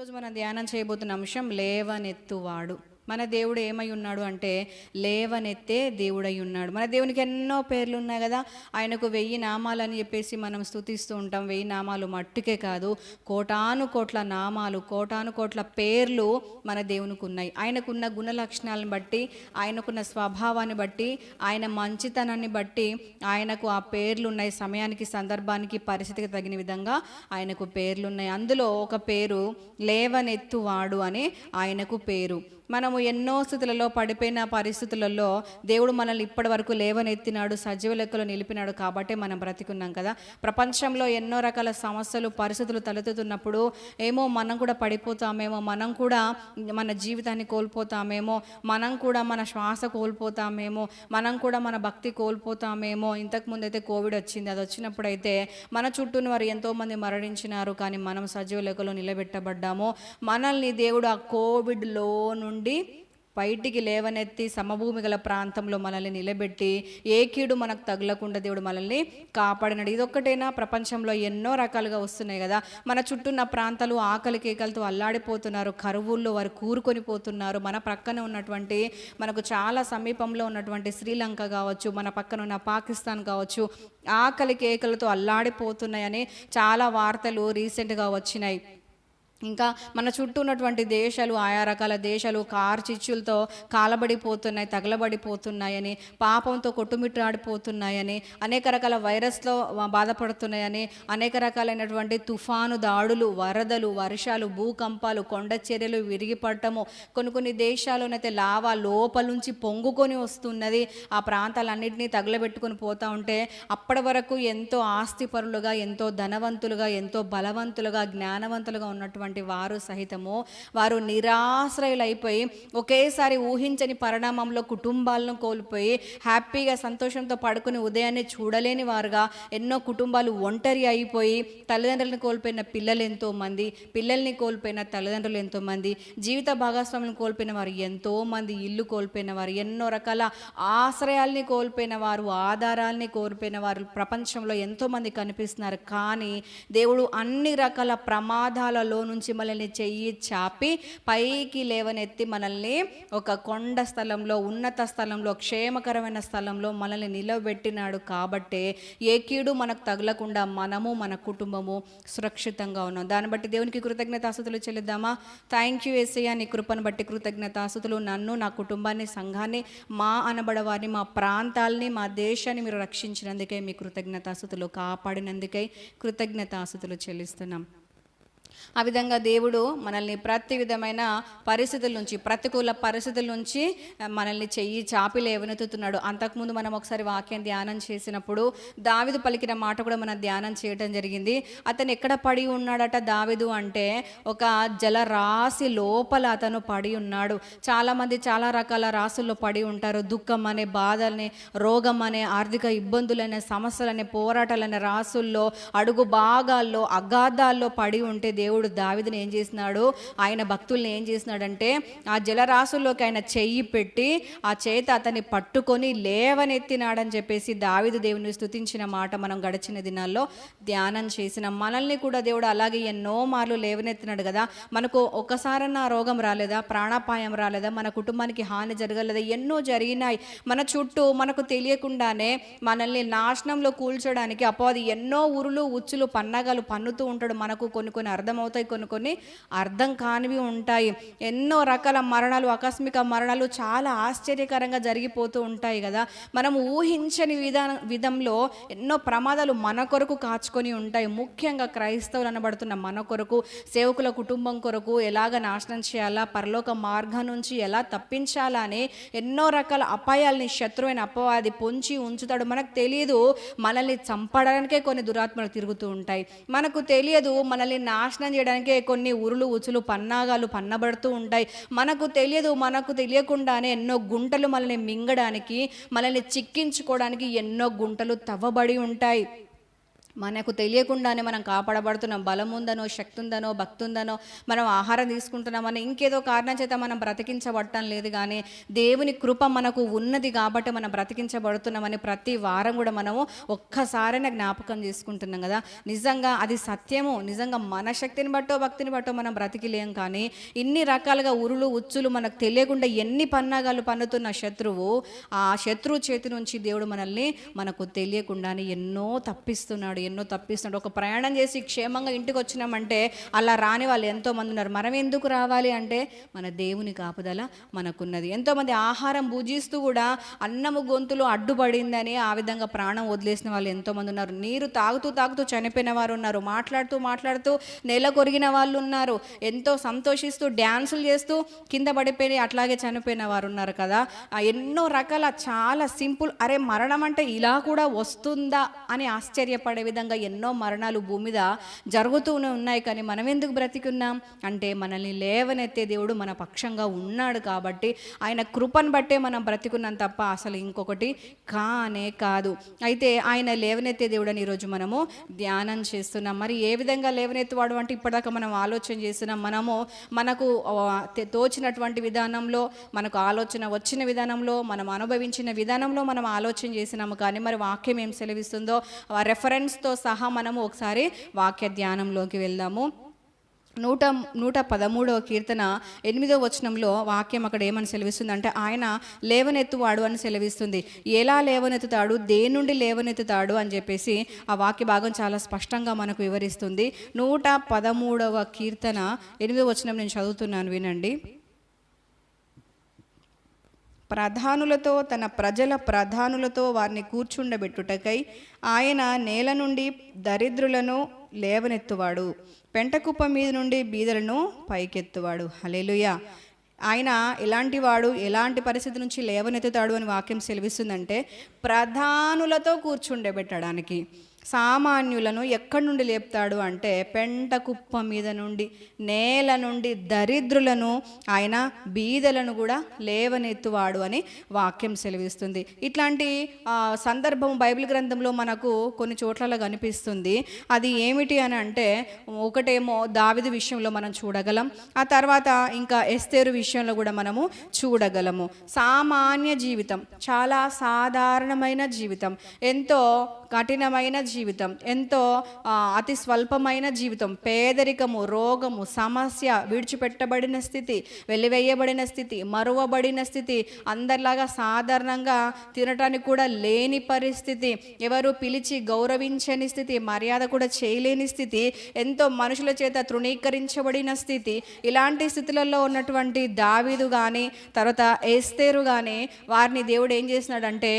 ఈరోజు మనం ధ్యానం చేయబోతున్న అంశం లేవనెత్తువాడు. మన దేవుడు ఏమై ఉన్నాడు అంటే లేవనెత్తే దేవుడై ఉన్నాడు. మన దేవునికి ఎన్నో పేర్లు ఉన్నాయి కదా. ఆయనకు వెయ్యి నామాలు అని చెప్పేసి మనం స్తుతిస్తూ ఉంటాం. వెయ్యి నామాలు మట్టుకే కాదు. కోటాను కోట్ల నామాలు కోటాను కోట్ల పేర్లు మన దేవునికి ఉన్నాయి. ఆయనకున్న గుణ లక్షణాలను బట్టి ఆయనకున్న స్వభావాన్ని బట్టి ఆయన మంచితనాన్ని బట్టి ఆయనకు ఆ పేర్లు ఉన్నాయి. సమయానికి సందర్భానికి పరిస్థితికి తగిన విధంగా ఆయనకు పేర్లు ఉన్నాయి. అందులో ఒక పేరు లేవనెత్తువాడు అని ఆయనకు పేరు. మనము ఎన్నో స్థితులలో పడిపోయిన పరిస్థితులలో దేవుడు మనల్ని ఇప్పటి వరకు లేవనెత్తినాడు సజీవ లెక్కలో నిలిపినాడు కాబట్టే మనం బ్రతికున్నాం కదా. ప్రపంచంలో ఎన్నో రకాల సమస్యలు పరిస్థితులు తలెత్తుతున్నప్పుడు ఏమో మనం కూడా పడిపోతామేమో మనం కూడా మన జీవితాన్ని కోల్పోతామేమో మనం కూడా మన శ్వాస కోల్పోతామేమో మనం కూడా మన భక్తి కోల్పోతామేమో. ఇంతకుముందు అయితే కోవిడ్ వచ్చింది అది వచ్చినప్పుడు అయితే మన చుట్టూని వారు ఎంతోమంది మరణించినారు కానీ మనం సజీవ లెక్కలో నిలబెట్టబడ్డాము. మనల్ని దేవుడు ఆ కోవిడ్లో నుండి నుండి బయటికి లేవనెత్తి సమభూమి గల ప్రాంతంలో మనల్ని నిలబెట్టి ఏ కీడు మనకు తగలకుండా దేవుడు మనల్ని కాపాడినాడు. ఇదొక్కటైనా? ప్రపంచంలో ఎన్నో రకాలుగా వస్తున్నాయి కదా. మన చుట్టూన్న ప్రాంతాలు ఆకలి కేకలతో అల్లాడిపోతున్నారు. కరువుల్లో వారు కూరుకొని పోతున్నారు. మన ప్రక్కన ఉన్నటువంటి మనకు చాలా సమీపంలో ఉన్నటువంటి శ్రీలంక కావచ్చు మన పక్కన ఉన్న పాకిస్తాన్ కావచ్చు ఆకలి కేకలతో అల్లాడిపోతున్నాయని చాలా వార్తలు రీసెంట్గా వచ్చినాయి. ఇంకా మన చుట్టూ ఉన్నటువంటి దేశాలు ఆయా రకాల దేశాలు కార్చిచ్చులతో కాలబడిపోతున్నాయి తగలబడిపోతున్నాయని పాపంతో కొట్టుమిట్టాడిపోతున్నాయని అనేక రకాల వైరస్లో బాధపడుతున్నాయని అనేక రకాలైనటువంటి తుఫాను దాడులు వరదలు వర్షాలు భూకంపాలు కొండ చర్యలు విరిగిపడటము కొన్ని కొన్ని దేశాల్లోనైతే లావా లోపల నుంచి పొంగుకొని వస్తున్నది. ఆ ప్రాంతాలన్నింటినీ తగలబెట్టుకొని పోతూ ఉంటే అప్పటి వరకు ఎంతో ఆస్తిపరులుగా ఎంతో ధనవంతులుగా ఎంతో బలవంతులుగా జ్ఞానవంతులుగా ఉన్నటువంటి వారు సహితము వారు నిరాశ్రయులైపోయి ఒకేసారి ఊహించని పరిణామంలో కుటుంబాలను కోల్పోయి హ్యాపీగా సంతోషంతో పడుకుని ఉదయాన్నే చూడలేని వారుగా ఎన్నో కుటుంబాలు ఒంటరి అయిపోయి తల్లిదండ్రులను కోల్పోయిన పిల్లలు ఎంతో మంది పిల్లల్ని కోల్పోయిన తల్లిదండ్రులు ఎంతోమంది జీవిత భాగస్వాములను కోల్పోయిన వారు ఎంతోమంది ఇల్లు కోల్పోయిన వారు ఎన్నో రకాల ఆశ్రయాల్ని కోల్పోయిన వారు ఆధారాల్ని కోల్పోయిన వారు ప్రపంచంలో ఎంతోమంది కనిపిస్తున్నారు. కానీ దేవుడు అన్ని రకాల ప్రమాదాలలో నుంచి మనల్ని చెయ్యి చాపి పైకి లేవనెత్తి మనల్ని ఒక కొండ స్థలంలో ఉన్నత స్థలంలో క్షేమకరమైన స్థలంలో మనల్ని నిలబెట్టినాడు కాబట్టే ఏ కీడు మనకు తగలకుండా మనము మన కుటుంబము సురక్షితంగా ఉన్నాం. దాన్ని బట్టి దేవునికి కృతజ్ఞతాస్తుతులు చెల్లిద్దామా? థ్యాంక్ యూ ఎస్ఐయా నీ కృపను బట్టి కృతజ్ఞతాస్తుతులు నన్ను నా కుటుంబాన్ని సంఘాన్ని మా అనబడవారిని మా ప్రాంతాల్ని మా దేశాన్ని మీరు రక్షించినందుకే మీ కృతజ్ఞతాస్తుతులు కాపాడినందుకై కృతజ్ఞతాస్తుతులు చెల్లిస్తున్నాం. ఆ విధంగా దేవుడు మనల్ని ప్రతి విధమైన పరిస్థితుల నుంచి ప్రతికూల పరిస్థితుల నుంచి మనల్ని చెయ్యి చాపి లేవనెత్తుతున్నాడు అంతకుముందు మనం ఒకసారి వాక్యం ధ్యానం చేసినప్పుడు దావిదు పలికిన మాట కూడా మనం ధ్యానం చేయటం జరిగింది. అతను ఎక్కడ పడి ఉన్నాడట దావిదు అంటే ఒక జలరాశి లోపల అతను పడి ఉన్నాడు. చాలామంది చాలా రకాల రాసుల్లో పడి ఉంటారు. దుఃఖం అనే బాధల్ని రోగం అనే ఆర్థిక ఇబ్బందులనే సమస్యలనే పోరాటాలనే రాసుల్లో అడుగు భాగాల్లో అగాధాల్లో పడి ఉంటే దేవుడు దావిదని ఏం చేసినాడు? ఆయన భక్తుల్ని ఏం చేసినాడంటే ఆ జలరాశుల్లోకి ఆయన చెయ్యి పెట్టి ఆ చేత అతన్ని పట్టుకొని లేవనెత్తినాడని చెప్పేసి దావిదు దేవుని స్తుతించిన మాట మనం గడిచిన దినాల్లో ధ్యానం చేసిన మనల్ని కూడా దేవుడు అలాగే ఎన్నో మార్లు లేవనెత్తినాడు కదా. మనకు ఒక్కసారన్నా రోగం రాలేదా? ప్రాణాపాయం రాలేదా? మన కుటుంబానికి హాని జరగలేదా? ఎన్నో జరిగినాయి. మన చుట్టూ మనకు తెలియకుండానే మనల్ని నాశనంలో కూల్చడానికి అపవాది ఎన్నో ఉరులు ఉచ్చులు పన్నగాలు పన్నుతూ ఉంటాడు. మనకు కొన్ని కొన్ని అర్థం అర్థమవుతాయి కొన్ని కొన్ని అర్థం కానివి ఉంటాయి. ఎన్నో రకాల మరణాలు ఆకస్మిక మరణాలు చాలా ఆశ్చర్యకరంగా జరిగిపోతూ ఉంటాయి కదా. మనం ఊహించని విధాన విధంలో ఎన్నో ప్రమాదాలు మన కొరకు కాచుకొని ఉంటాయి. ముఖ్యంగా క్రైస్తవులు అనబడుతున్న మన కొరకు సేవకుల కుటుంబం కొరకు ఎలాగ నాశనం చేయాలా పరలోక మార్గం నుంచి ఎలా తప్పించాలా అని ఎన్నో రకాల అపాయాల్ని శత్రువైన అపవాది పొంచి ఉంచుతాడు. మనకు తెలియదు మనల్ని చంపడానికే కొన్ని దురాత్మలు తిరుగుతూ ఉంటాయి. మనకు తెలియదు మనల్ని నాశనం చేయడానికే కొన్ని ఉరులు ఉచులు పన్నాగాలు పన్నబడుతూ ఉంటాయి. మనకు తెలియదు మనకు తెలియకుండానే ఎన్నో గుంటలు మనల్ని మింగడానికి మనల్ని చిక్కించుకోవడానికి ఎన్నో గుంటలు తవ్వబడి ఉంటాయి. మనకు తెలియకుండానే మనం కాపాడబడుతున్నాం. బలం ఉందనో శక్తి ఉందనో భక్తి ఉందనో మనం ఆహారం తీసుకుంటున్నామని ఇంకేదో కారణం చేత మనం బ్రతికించబడటం లేదు కానీ దేవుని కృప మనకు ఉన్నది కాబట్టి మనం బ్రతికించబడుతున్నామని ప్రతి వారం కూడా మనము ఒక్కసారైనా జ్ఞాపకం చేసుకుంటున్నాం కదా. నిజంగా అది సత్యము. నిజంగా మన శక్తిని బట్టో భక్తిని బట్టో మనం బ్రతికిలేం కానీ ఇన్ని రకాలుగా ఉరులు ఉచ్చులు మనకు తెలియకుండా ఎన్ని పన్నాగాలు పన్నుతున్న శత్రువు ఆ శత్రువు చేతి నుంచి దేవుడు మనల్ని మనకు తెలియకుండానే ఎన్నో తప్పిస్తున్నాడు ఎన్నో తప్పిస్తున్నాడు. ఒక ప్రయాణం చేసి క్షేమంగా ఇంటికి వచ్చినామంటే అలా రాని వాళ్ళు ఎంతోమంది ఉన్నారు. మనం ఎందుకు రావాలి అంటే మన దేవుని కాపుదల మనకున్నది. ఎంతోమంది ఆహారం భుజిస్తూ కూడా అన్నము గొంతులో అడ్డుపడిందని ఆ విధంగా ప్రాణం వదిలేసిన వాళ్ళు ఎంతోమంది ఉన్నారు. నీరు తాగుతూ తాగుతూ చనిపోయిన వారు ఉన్నారు. మాట్లాడుతూ మాట్లాడుతూ నెల కొరిగిన వాళ్ళు ఉన్నారు. ఎంతో సంతోషిస్తూ డ్యాన్సులు చేస్తూ కింద పడిపోయి అట్లాగే చనిపోయిన వారు ఉన్నారు కదా. ఎన్నో రకాల చాలా సింపుల్ అరే మరణం అంటే ఇలా కూడా వస్తుందా అని ఆశ్చర్యపడే విధంగా ఎన్నో మరణాలు భూమి మీద జరుగుతూనే ఉన్నాయి. కానీ మనం ఎందుకు బ్రతికున్నాం? అంటే మనల్ని లేవనెత్తే దేవుడు మన పక్షంగా ఉన్నాడు కాబట్టి ఆయన కృపను బట్టే మనం బ్రతికున్నాం తప్ప అసలు ఇంకొకటి కానే కాదు. అయితే ఆయన లేవనెత్తే దేవుడు అని ఈరోజు మనము ధ్యానం చేస్తున్నాం. మరి ఏ విధంగా లేవనెత్తువాడు అంటే ఇప్పటిదాకా మనం ఆలోచన చేస్తున్నాం. మనము మనకు తోచినటువంటి విధానంలో మనకు ఆలోచన వచ్చిన విధానంలో మనం అనుభవించిన విధానంలో మనం ఆలోచన చేసినాము కానీ మరి వాక్యం ఏం సెలవిస్తుందో? రెఫరెన్స్ రెఫరెన్స్తో సహా మనము ఒకసారి వాక్య ధ్యానంలోకి వెళ్దాము. నూట నూట పదమూడవ కీర్తన ఎనిమిదవ వచనంలో వాక్యం అక్కడ ఏమని సెలవిస్తుంది అంటే ఆయన లేవనెత్తువాడు అని సెలవిస్తుంది. ఎలా లేవనెత్తుతాడు? దేని నుండి లేవనెత్తుతాడు? అని చెప్పేసి ఆ వాక్య భాగం చాలా స్పష్టంగా మనకు వివరిస్తుంది. నూట పదమూడవ కీర్తన ఎనిమిదవ వచనం నేను చదువుతున్నాను వినండి. ప్రధానులతో తన ప్రజల ప్రధానులతో వారిని కూర్చుండబెట్టుటకై ఆయన నేల నుండి దరిద్రులను లేవనెత్తువాడు. పెంటకుప్ప మీద నుండి బీదలను పైకెత్తువాడు. హలేలుయ ఆయన ఎలాంటి వాడు ఎలాంటి పరిస్థితి నుంచి లేవనెత్తుతాడు అని వాక్యం సెలవిస్తుందంటే ప్రధానులతో కూర్చుండబెట్టడానికి. సామాన్యులను ఎక్కడి నుండి లేపుతాడు అంటే పెంట కుప్ప మీద నుండి నేల నుండి దరిద్రులను ఆయన బీదలను కూడా లేవనెత్తువాడు అని వాక్యం సెలవిస్తుంది. ఇట్లాంటి సందర్భం బైబిల్ గ్రంథంలో మనకు కొన్ని చోట్ల కనిపిస్తుంది. అది ఏమిటి అని అంటే ఒకటేమో దావిది విషయంలో మనం చూడగలం ఆ తర్వాత ఇంకా ఎస్తేరు విషయంలో కూడా మనము చూడగలము. సామాన్య జీవితం చాలా సాధారణమైన జీవితం ఎంతో కఠినమైన జీవితం జీవితం. ఎంతో అతి స్వల్పమైన జీవితం. పేదరికము రోగము సమస్య విడిచిపెట్టబడిన స్థితి వెలివేయబడిన స్థితి మరువబడిన స్థితి అందరిలాగా సాధారణంగా తినటానికి కూడా లేని పరిస్థితి ఎవరు పిలిచి గౌరవించని స్థితి మర్యాద కూడా చేయలేని స్థితి ఎంతో మనుషుల చేత తృణీకరించబడిన స్థితి. ఇలాంటి స్థితులలో ఉన్నటువంటి దావీదు కానీ తర్వాత ఏస్తేరు కానీ వారిని దేవుడు ఏం చేసినాడంటే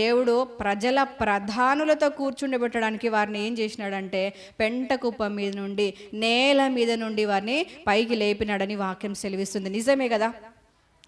దేవుడు ప్రజల ప్రధానులతో పెట్టడానికి వారిని ఏం చేసినాడంటే పెంట కుప్ప మీద నుండి నేల మీద నుండి వారిని పైకి లేపినాడని వాక్యం సెలవిస్తుంది. నిజమే కదా?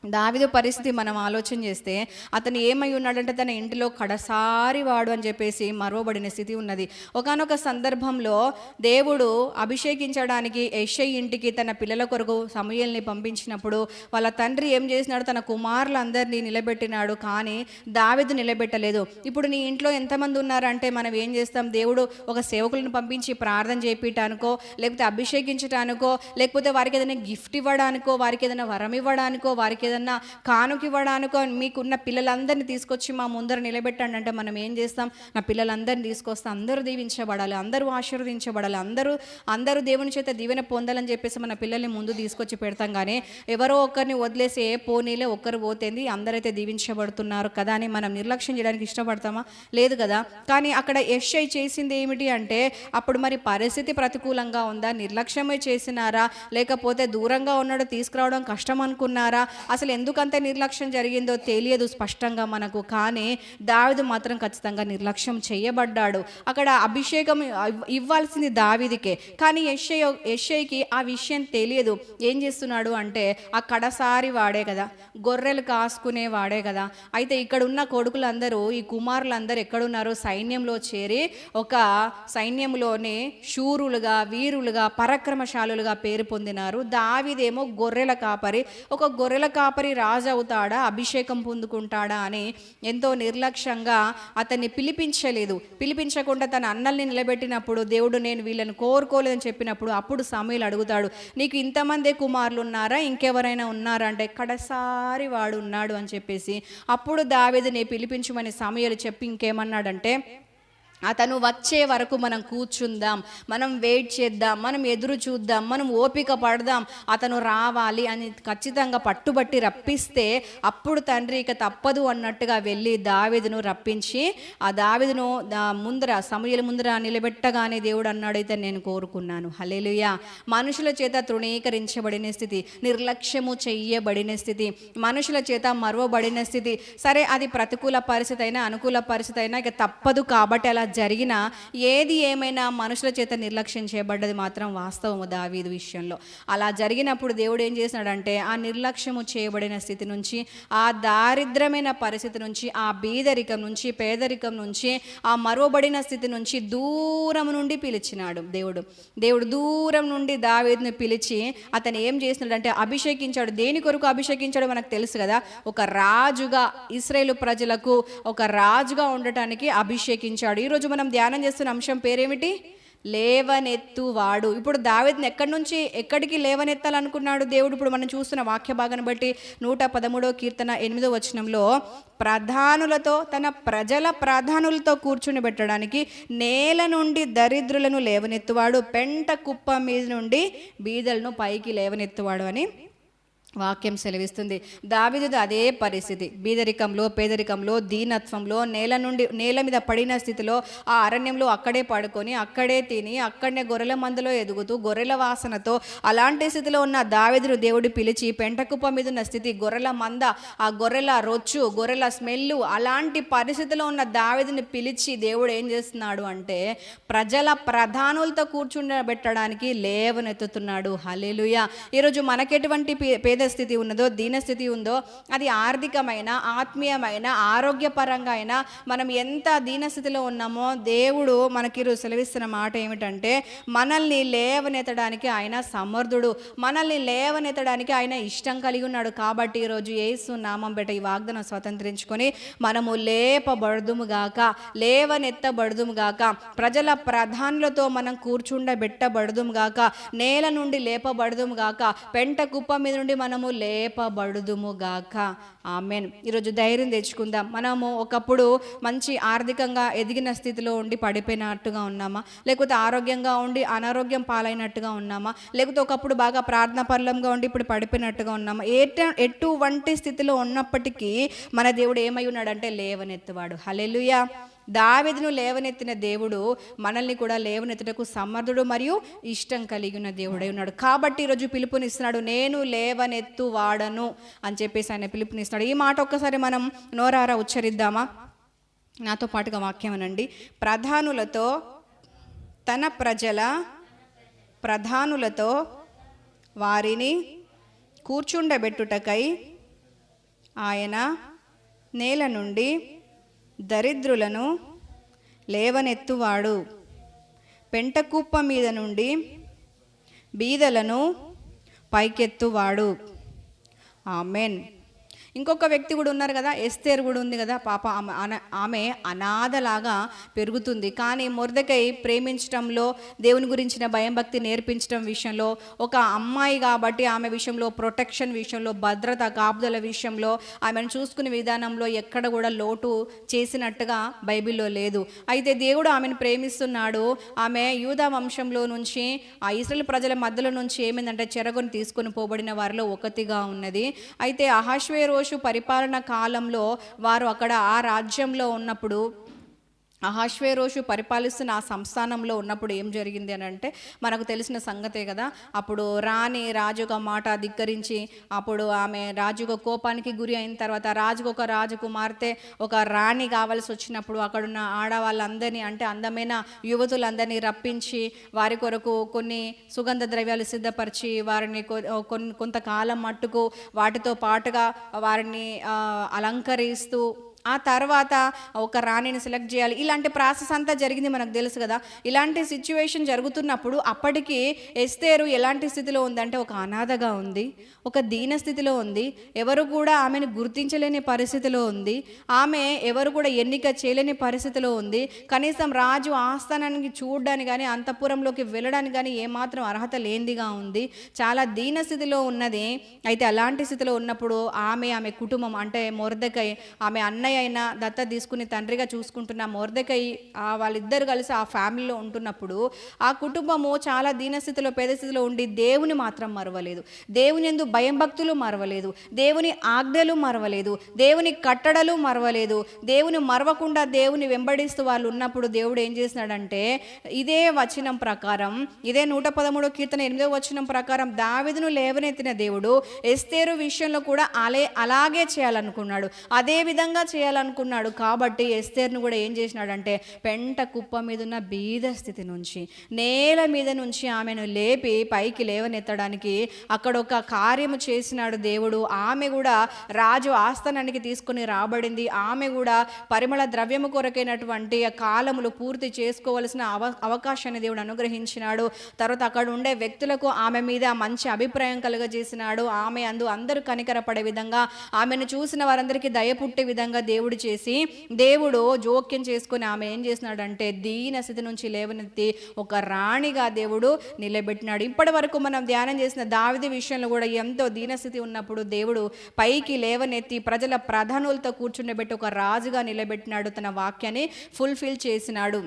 దావిదు పరిస్థితి మనం ఆలోచన చేస్తే అతను ఏమై ఉన్నాడంటే తన ఇంటిలో కడసారి వాడు అని చెప్పేసి మరవబడిన స్థితి ఉన్నది. ఒకానొక సందర్భంలో దేవుడు అభిషేకించడానికి యెషై ఇంటికి తన పిల్లల కొరకు సమయల్ని పంపించినప్పుడు వాళ్ళ తండ్రి ఏం చేసినాడు? తన కుమారులందరినీ నిలబెట్టినాడు కానీ దావిదు నిలబెట్టలేదు. ఇప్పుడు నీ ఇంట్లో ఎంతమంది ఉన్నారంటే మనం ఏం చేస్తాం? దేవుడు ఒక సేవకులను పంపించి ప్రార్థన చేపించటానికో లేకపోతే అభిషేకించటానికో లేకపోతే వారికి ఏదైనా గిఫ్ట్ ఇవ్వడానికో వారికి ఏదైనా వరం ఇవ్వడానికో వారికి ఏదైనా కానుక ఇవ్వడానికో మీకున్న పిల్లలందరినీ తీసుకొచ్చి మా ముందర నిలబెట్టండి అంటే మనం ఏం చేస్తాం? నా పిల్లలందరినీ తీసుకొస్తే అందరూ దీవించబడాలి అందరూ ఆశీర్వదించబడాలి అందరూ అందరూ దేవుని చేత దీవెన పొందాలని చెప్పేసి మన పిల్లల్ని ముందు తీసుకొచ్చి పెడతాం. కానీ ఎవరో ఒకరిని వదిలేసి ఏ పోనీలే ఒక్కరు పోతేంది అందరైతే దీవించబడుతున్నారు కదా అని మనం నిర్లక్ష్యం చేయడానికి ఇష్టపడతామా? లేదు కదా. కానీ అక్కడ యశ్ఐ చేసింది ఏమిటి అంటే అప్పుడు మరి పరిస్థితి ప్రతికూలంగా ఉందా? నిర్లక్ష్యమే చేసినారా? లేకపోతే దూరంగా ఉన్నాడు తీసుకురావడం కష్టం అనుకున్నారా? అసలు ఎందుకంత నిర్లక్ష్యం జరిగిందో తెలియదు స్పష్టంగా మనకు కానీ దావిదు మాత్రం ఖచ్చితంగా నిర్లక్ష్యం చేయబడ్డాడు. అక్కడ అభిషేకం ఇవ్వాల్సింది దావిదికే. కానీ యశ్య యశ్యకి ఆ విషయం తెలియదు. ఏం చేస్తున్నాడు అంటే ఆ కడసారి వాడే కదా గొర్రెలు కాసుకునే వాడే కదా. అయితే ఇక్కడ ఉన్న కొడుకులందరూ ఈ కుమారులందరూ ఎక్కడున్నారు సైన్యంలో చేరి ఒక సైన్యంలోనే శూరులుగా వీరులుగా పరాక్రమశాలులుగా పేరు పొందినారు. దావిదేమో గొర్రెల కాపరి. ఒక గొర్రెల కాపరి కాపరి రాజు అవుతాడా? అభిషేకం పొందుకుంటాడా? అని ఎంతో నిర్లక్ష్యంగా అతన్ని పిలిపించలేదు. పిలిపించకుండా తన అన్నల్ని నిలబెట్టినప్పుడు దేవుడు నేను వీళ్ళని కోరుకోలేదని చెప్పినప్పుడు అప్పుడు సమయలు అడుగుతాడు నీకు ఇంతమంది కుమారులు ఉన్నారా ఇంకెవరైనా ఉన్నారా? అంటే కడసారి వాడు ఉన్నాడు అని చెప్పేసి అప్పుడు దావేదిని పిలిపించమని సమయాలు చెప్పి ఇంకేమన్నాడంటే అతను వచ్చే వరకు మనం కూర్చుందాం మనం వెయిట్ చేద్దాం మనం ఎదురు చూద్దాం మనం ఓపిక పడదాం అతను రావాలి అని ఖచ్చితంగా పట్టుబట్టి రప్పిస్తే అప్పుడు తండ్రి ఇక తప్పదు అన్నట్టుగా వెళ్ళి దావిదును రప్పించి ఆ దావిదును దా ముందర సమయల ముందర నిలబెట్టగానే దేవుడు అన్నాడైతే నేను కోరుకున్నాను. హలేలుయా మనుషుల చేత తృణీకరించబడిన స్థితి నిర్లక్ష్యము చెయ్యబడిన స్థితి మనుషుల చేత మరవబడిన స్థితి. సరే అది ప్రతికూల పరిస్థితి అయినా అనుకూల పరిస్థితి అయినా ఇక తప్పదు కాబట్టి అలా జరిగిన ఏది ఏమైనా మనుషుల చేత నిర్లక్ష్యం చేయబడ్డది మాత్రం వాస్తవము దావీదు విషయంలో. అలా జరిగినప్పుడు దేవుడు ఏం చేసినాడంటే ఆ నిర్లక్ష్యము చేయబడిన స్థితి నుంచి ఆ దారిద్రమైన పరిస్థితి నుంచి ఆ బీదరికం నుంచి పేదరికం నుంచి ఆ మరువబడిన స్థితి నుంచి దూరం నుండి పిలిచినాడు దేవుడు. దేవుడు దూరం నుండి దావీదుని పిలిచి అతను ఏం చేసినాడంటే అభిషేకించాడు. దేని కొరకు అభిషేకించాడు మనకు తెలుసు కదా. ఒక రాజుగా ఇస్రాయేల్ ప్రజలకు ఒక రాజుగా ఉండటానికి అభిషేకించాడు. ఈరోజు మనం ధ్యానం చేస్తున్న అంశం పేరేమిటి? లేవనెత్తువాడు. ఇప్పుడు దావేద్ని ఎక్కడి నుంచి ఎక్కడికి లేవనెత్తాలనుకున్నాడు దేవుడు? ఇప్పుడు మనం చూస్తున్న వాక్య భాగాన్ని బట్టి నూట పదమూడో కీర్తన ఎనిమిదో వచనంలో ప్రధానులతో తన ప్రజల ప్రధానులతో కూర్చుని పెట్టడానికి నేల నుండి దరిద్రులను లేవనెత్తువాడు పెంట కుప్ప మీద నుండి బీదలను పైకి లేవనెత్తువాడు అని వాక్యం సెలవిస్తుంది. దావిదు అదే పరిస్థితి. బీదరికంలో పేదరికంలో దీనత్వంలో నేల నుండి నేల మీద పడిన స్థితిలో ఆ అరణ్యంలో అక్కడే పడుకొని అక్కడే తిని అక్కడనే గొర్రెల మందలో ఎదుగుతూ గొర్రెల వాసనతో అలాంటి స్థితిలో ఉన్న దావిదును దేవుడు పిలిచి పెంటకుప్ప మీద ఉన్న స్థితి గొర్రెల మంద ఆ గొర్రెల రొచ్చు గొర్రెల స్మెల్ అలాంటి పరిస్థితిలో ఉన్న దావిదిని పిలిచి దేవుడు ఏం చేస్తున్నాడు అంటే ప్రజల ప్రధానులతో కూర్చుండబెట్టడానికి లేవనెత్తుతున్నాడు. హలేలుయ ఈరోజు మనకెటువంటి పే- పేద స్థితి ఉన్నదో దీనస్థితి ఉందో అది ఆర్థికమైన ఆత్మీయమైన ఆరోగ్యపరంగా అయినా మనం ఎంత దీనస్థితిలో ఉన్నామో దేవుడు మనకి సెలవిస్తున్న మాట ఏమిటంటే మనల్ని లేవనెత్తడానికి ఆయన సమర్థుడు. మనల్ని లేవనెత్తడానికి ఆయన ఇష్టం కలిగి ఉన్నాడు. కాబట్టి ఈరోజు ఏసు నామం బెట ఈ వాగ్దానం స్వతంత్రించుకొని మనము లేపబడదుముగాక లేవనెత్తబడుదుముగాక ప్రజల ప్రధానులతో మనం కూర్చుండబెట్టబడదుముగాక నేల నుండి లేపబడదుముగాక పెంట కుప్ప మీద నుండి మనము లేపబడుదుముగాక ఆమెన్. ఈరోజు ధైర్యం తెచ్చుకుందాం. మనము ఒకప్పుడు మంచి ఆర్థికంగా ఎదిగిన స్థితిలో ఉండి పడిపోయినట్టుగా ఉన్నామా? లేకపోతే ఆరోగ్యంగా ఉండి అనారోగ్యం పాలైనట్టుగా ఉన్నామా? లేకపోతే ఒకప్పుడు బాగా ప్రార్థన పర్లంగా ఉండి ఇప్పుడు పడిపోయినట్టుగా ఉన్నామా? ఏట ఎటువంటి స్థితిలో ఉన్నప్పటికీ మన దేవుడు ఏమై ఉన్నాడంటే లేవనెత్తువాడు. హలెలుయా దావెదును లేవనెత్తిన దేవుడు మనల్ని కూడా లేవనెత్తుటకు సమర్థుడు మరియు ఇష్టం కలిగిన దేవుడై ఉన్నాడు. కాబట్టి ఈరోజు పిలుపునిస్తున్నాడు నేను లేవనెత్తు వాడను అని చెప్పేసి ఆయన పిలుపునిస్తున్నాడు. ఈ మాట ఒక్కసారి మనం నోరారా ఉచ్చరిద్దామా? నాతో పాటుగా వాక్యం అనండి. ప్రధానులతో తన ప్రజల ప్రధానులతో వారిని కూర్చుండబెట్టుటకై ఆయన నేల నుండి దరిద్రులను లేవనెత్తువాడు. పెంటకుప్ప మీద నుండి బీదలను పైకెత్తువాడు. ఆమెన్. ఇంకొక వ్యక్తి కూడా ఉన్నారు కదా ఎస్తేర్ కూడా ఉంది కదా పాప ఆమె ఆమె అనాథలాగా పెరుగుతుంది. కానీ మొరదకై ప్రేమించడంలో దేవుని గురించిన భయం భక్తి నేర్పించడం విషయంలో ఒక అమ్మాయి కాబట్టి ఆమె విషయంలో ప్రొటెక్షన్ విషయంలో భద్రత కాపుదల విషయంలో ఆమెను చూసుకునే విధానంలో ఎక్కడ కూడా లోటు చేసినట్టుగా బైబిల్లో లేదు. అయితే దేవుడు ఆమెను ప్రేమిస్తున్నాడు. ఆమె యూదా వంశంలో నుంచి ఆ ఇస్రాయల్ ప్రజల మధ్యలో నుంచి ఏమైందంటే చెరగొని తీసుకొని పోబడిన వారిలో ఒకటిగా ఉన్నది. అయితే అహాశ్వేరోషు పరిపాలన కాలంలో వారు అక్కడ ఆ రాజ్యంలో ఉన్నప్పుడు అహాశ్వేరోషు పరిపాలిస్తున్న ఆ సంస్థానంలో ఉన్నప్పుడు ఏం జరిగింది అని అంటే మనకు తెలిసిన సంగతే కదా అప్పుడు రాణి రాజు ఒక మాట ధిక్కరించి అప్పుడు ఆమె రాజు ఒక కోపానికి గురి అయిన తర్వాత రాజుకు ఒక రాజకుమార్తె ఒక రాణి కావాల్సి వచ్చినప్పుడు అక్కడున్న ఆడవాళ్ళందరినీ అంటే అందమైన యువతులందరినీ రప్పించి వారి కొరకు కొన్ని సుగంధ ద్రవ్యాలు సిద్ధపరిచి వారిని కొ- కొన్ని కొంతకాలం మట్టుకు వాటితో పాటుగా వారిని అలంకరిస్తూ ఆ తర్వాత ఒక రాణిని సెలెక్ట్ చేయాలి. ఇలాంటి ప్రాసెస్ అంతా జరిగింది మనకు తెలుసు కదా. ఇలాంటి సిచ్యువేషన్ జరుగుతున్నప్పుడు అప్పటికి ఎస్తేరు ఎలాంటి స్థితిలో ఉందంటే ఒక అనాథగా ఉంది ఒక దీన స్థితిలో ఉంది ఎవరు కూడా ఆమెను గుర్తించలేని పరిస్థితిలో ఉంది ఆమె ఎవరు కూడా ఎన్నిక చేయలేని పరిస్థితిలో ఉంది. కనీసం రాజు ఆస్థానానికి చూడడానికి కానీ అంతఃపురంలోకి వెళ్ళడానికి కానీ ఏమాత్రం అర్హత లేనిదిగా ఉంది. చాలా దీన స్థితిలో ఉన్నది. అయితే అలాంటి స్థితిలో ఉన్నప్పుడు ఆమె ఆమె కుటుంబం అంటే మొరదకై ఆమె అన్నయ్య అయినా దత్త తీసుకుని తండ్రిగా చూసుకుంటున్న మొరదకై ఆ వాళ్ళిద్దరు కలిసి ఆ ఫ్యామిలీలో ఉంటున్నప్పుడు ఆ కుటుంబము చాలా దీనస్థితిలో పేద స్థితిలో ఉండి దేవుని మాత్రం మరవలేదు. దేవుని ఎందు భయం భక్తులు మరవలేదు. దేవుని ఆజ్ఞలు మరవలేదు. దేవుని కట్టడలు మరవలేదు. దేవుని మరవకుండా దేవుని వెంబడిస్తూ వాళ్ళు ఉన్నప్పుడు దేవుడు ఏం చేసినాడంటే ఇదే వచనం ప్రకారం ఇదే నూట పదమూడో కీర్తన ఎనిమిదో వచనం ప్రకారం దావిదును లేవనెత్తిన దేవుడు ఎస్తేరు విషయంలో కూడా అలే అలాగే చేయాలనుకున్నాడు. అదే విధంగా చేయాలనుకున్నాడు. కాబట్టి ఎస్తేర్ను కూడా ఏం చేసినాడంటే పెంట కుప్ప మీద ఉన్న బీద స్థితి నుంచి నేల మీద నుంచి ఆమెను లేపి పైకి లేవనెత్తడానికి అక్కడ ఒక కార్యము చేసినాడు దేవుడు. ఆమె కూడా రాజు ఆస్థానానికి తీసుకుని రాబడింది. ఆమె కూడా పరిమళ ద్రవ్యము కొరకైనటువంటి కాలములు పూర్తి చేసుకోవలసిన అవ అవకాశాన్ని దేవుడు అనుగ్రహించినాడు. తర్వాత అక్కడ ఉండే వ్యక్తులకు ఆమె మీద మంచి అభిప్రాయం కలుగజేసినాడు. ఆమె అందు అందరూ కనికరపడే విధంగా ఆమెను చూసిన వారందరికీ దయ పుట్టే విధంగా దేవుడు చేసి దేవుడు జోక్యం చేసుకుని ఆమె ఏం చేసినాడంటే దీన స్థితి నుంచి లేవనెత్తి ఒక రాణిగా దేవుడు నిలబెట్టినాడు. ఇప్పటి వరకు మనం ధ్యానం చేసిన దావిది విషయంలో కూడా ఎంతో దీనస్థితి ఉన్నప్పుడు దేవుడు పైకి లేవనెత్తి ప్రజల ప్రధానులతో కూర్చుండబెట్టి ఒక రాజుగా నిలబెట్టినాడు తన వాక్యాన్ని ఫుల్ఫిల్ చేసినాడు.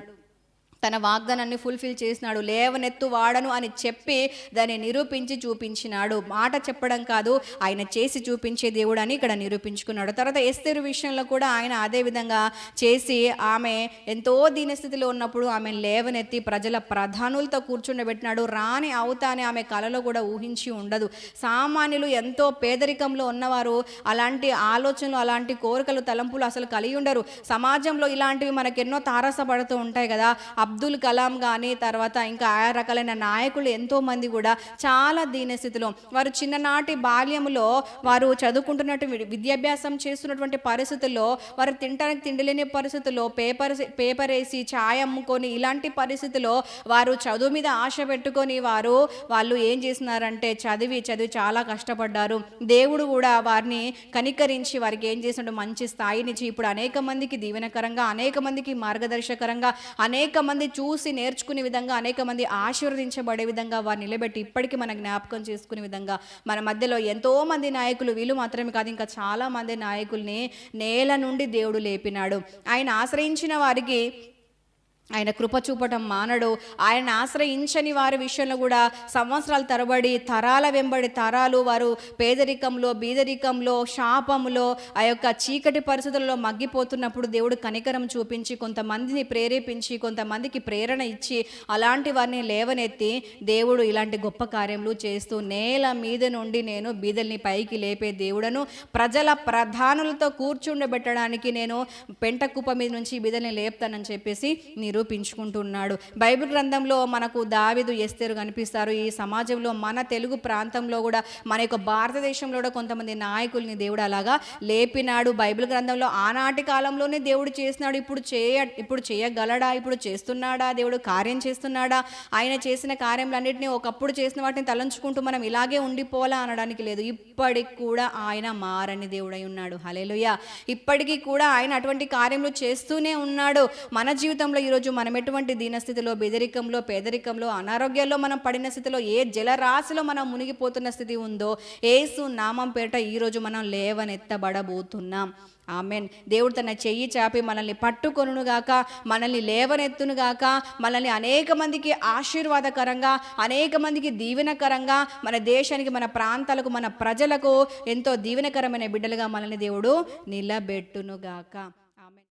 తన వాగ్దానాన్ని ఫుల్ఫిల్ చేసినాడు. లేవనెత్తు వాడను అని చెప్పి దాన్ని నిరూపించి చూపించినాడు. మాట చెప్పడం కాదు ఆయన చేసి చూపించే దేవుడు అని ఇక్కడ నిరూపించుకున్నాడు. తర్వాత ఎస్తేరు విషయంలో కూడా ఆయన అదే విధంగా చేసి ఆమె ఎంతో దీనస్థితిలో ఉన్నప్పుడు ఆమె లేవనెత్తి ప్రజల ప్రధానులతో కూర్చుండబెట్టినాడు. రాని అవుతా అని ఆమె కలలో కూడా ఊహించి ఉండదు. సామాన్యులు ఎంతో పేదరికంలో ఉన్నవారు అలాంటి ఆలోచనలు అలాంటి కోరికలు తలంపులు అసలు కలిగి ఉండరు సమాజంలో ఇలాంటివి మనకెన్నో తారసపడుతూ ఉంటాయి కదా. అబ్దుల్ కలాం కానీ తర్వాత ఇంకా ఆయా రకాలైన నాయకులు ఎంతోమంది కూడా చాలా దీనస్థితిలో వారు చిన్ననాటి బాల్యంలో వారు చదువుకుంటున్నట్టు విద్యాభ్యాసం చేస్తున్నటువంటి పరిస్థితుల్లో వారు తినడానికి తిండి లేని పరిస్థితుల్లో పేపర్ పేపర్ వేసి ఛాయ్ అమ్ముకొని ఇలాంటి పరిస్థితుల్లో వారు చదువు మీద ఆశ పెట్టుకొని వారు వాళ్ళు ఏం చేస్తున్నారంటే చదివి చదివి చాలా కష్టపడ్డారు. దేవుడు కూడా వారిని కనికరించి వారికి ఏం చేసినట్టు మంచి స్థాయినిచ్చి ఇప్పుడు అనేక మందికి దీవెనకరంగా అనేక మందికి మార్గదర్శకరంగా అనేక మంది చూసి నేర్చుకునే విధంగా అనేక మంది ఆశీర్వదించబడే విధంగా వారు నిలబెట్టి ఇప్పటికీ మన జ్ఞాపకం చేసుకునే విధంగా మన మధ్యలో ఎంతో మంది నాయకులు వీళ్ళు మాత్రమే కాదు ఇంకా చాలా మంది నాయకుల్ని నేల నుండి దేవుడు లేపినాడు. ఆయన ఆశ్రయించిన వారికి ఆయన కృప చూపటం మానడు. ఆయన ఆశ్రయించని వారి విషయంలో కూడా సంవత్సరాల తరబడి తరాల వెంబడి తరాలు వారు పేదరికంలో బీదరికంలో శాపంలో ఆ యొక్క చీకటి పరిస్థితుల్లో మగ్గిపోతున్నప్పుడు దేవుడు కనికరం చూపించి కొంతమందిని ప్రేరేపించి కొంతమందికి ప్రేరణ ఇచ్చి అలాంటి వారిని లేవనెత్తి దేవుడు ఇలాంటి గొప్ప కార్యములు చేస్తూ నేల మీద నుండి నేను బీదల్ని పైకి లేపే దేవుడను ప్రజల ప్రధానులతో కూర్చుండబెట్టడానికి నేను పెంట కుప్ప మీద నుంచి బీదల్ని లేపుతానని చెప్పేసి నిరూపించుకుంటున్నాడు. బైబిల్ గ్రంథంలో మనకు దావిదు ఎస్తేరు కనిపిస్తారు. ఈ సమాజంలో మన తెలుగు ప్రాంతంలో కూడా మన యొక్క భారతదేశంలో కూడా కొంతమంది నాయకుల్ని దేవుడు అలాగా లేపినాడు. బైబిల్ గ్రంథంలో ఆనాటి కాలంలోనే దేవుడు చేసినాడు. ఇప్పుడు చేయ ఇప్పుడు చేయగలడా? ఇప్పుడు చేస్తున్నాడా? దేవుడు కార్యం చేస్తున్నాడా? ఆయన చేసిన కార్యములన్నింటినీ ఒకప్పుడు చేసిన వాటిని తలంచుకుంటూ మనం ఇలాగే ఉండిపోవాలా అనడానికి లేదు. ఇప్పటికి కూడా ఆయన మారని దేవుడై ఉన్నాడు. హలేలుయ ఇప్పటికీ కూడా ఆయన అటువంటి కార్యములు చేస్తూనే ఉన్నాడు. మన జీవితంలో ఈరోజు మనం ఎటువంటి దీనస్థితిలో బెదిరికంలో పేదరికంలో అనారోగ్యాల్లో మనం పడిన స్థితిలో ఏ జలరాశిలో మనం మునిగిపోతున్న స్థితి ఉందో ఏసు నామం పేట ఈరోజు మనం లేవనెత్తబడబోతున్నాం. ఆమెన్. దేవుడు తన చెయ్యి చాపి మనల్ని పట్టుకొనుగాక మనల్ని లేవనెత్తునుగాక మనల్ని అనేక మందికి ఆశీర్వాదకరంగా అనేక మందికి దీవెనకరంగా మన దేశానికి మన ప్రాంతాలకు మన ప్రజలకు ఎంతో దీవెనకరమైన బిడ్డలుగా మనల్ని దేవుడు నిలబెట్టునుగాక